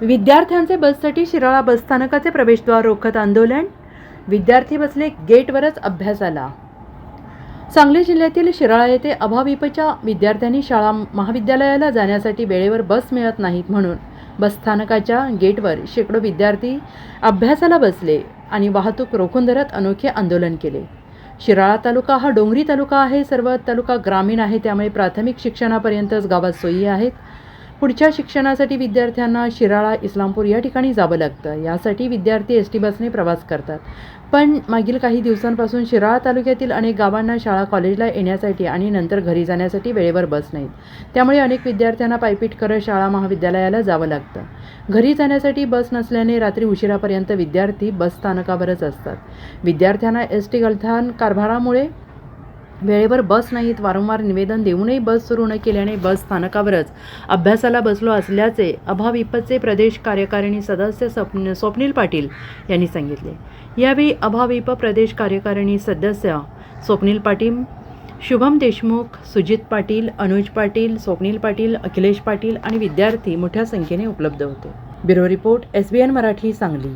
विद्यार्थ्यांचे बससाठी शिराळा बसस्थानकाचे प्रवेशद्वार रोखत आंदोलन. विद्यार्थी बसले गेटवरच अभ्यासाला सांगली जिल्ह्यातील शिराळा येथे अभाविपच्या विद्यार्थ्यांनी शाळा महाविद्यालयाला जाण्यासाठी वेळेवर बस मिळत नाहीत म्हणून बसस्थानकाच्या गेटवर शेकडो विद्यार्थी अभ्यासाला बसले आणि वाहतूक रोखून धरत अनोखे आंदोलन केले. शिराळा तालुका हा डोंगरी तालुका आहे सर्व तालुका ग्रामीण आहे त्यामुळे प्राथमिक शिक्षणापर्यंतच गावात सोयी आहेत. पुढच्या शिक्षणासाठी विद्यार्थ्यांना शिराळा इस्लामपूर या ठिकाणी जावं लागतं. यासाठी विद्यार्थी एस टी बसने प्रवास करतात. पण मागील काही दिवसांपासून शिराळा तालुक्यातील अनेक गावांना शाळा कॉलेजला येण्यासाठी आणि नंतर घरी जाण्यासाठी वेळेवर बस नाहीत. त्यामुळे अनेक विद्यार्थ्यांना पायपीट करत शाळा महाविद्यालयाला जावं लागतं. घरी जाण्यासाठी बस नसल्याने रात्री उशिरापर्यंत विद्यार्थी बस स्थानकावरच असतात. विद्यार्थ्यांना एस टी गलथान कारभारामुळे वेळेवर बस नाहीत वारंवार निवेदन देऊनही बस सुरू न केल्याने बस स्थानकावरच अभ्यासाला बसलो असल्याचे अभाविपचे प्रदेश कार्यकारिणी सदस्य स्वप्न स्वप्नील पाटील यांनी सांगितले. यावेळी अभाविप प्रदेश कार्यकारिणी सदस्य स्वप्नील पाटील शुभम देशमुख सुजित पाटील अनुज पाटील स्वप्नील पाटील अखिलेश पाटील आणि विद्यार्थी मोठ्या संख्येने उपलब्ध होते. Bureau report S B N Marathi Sangli.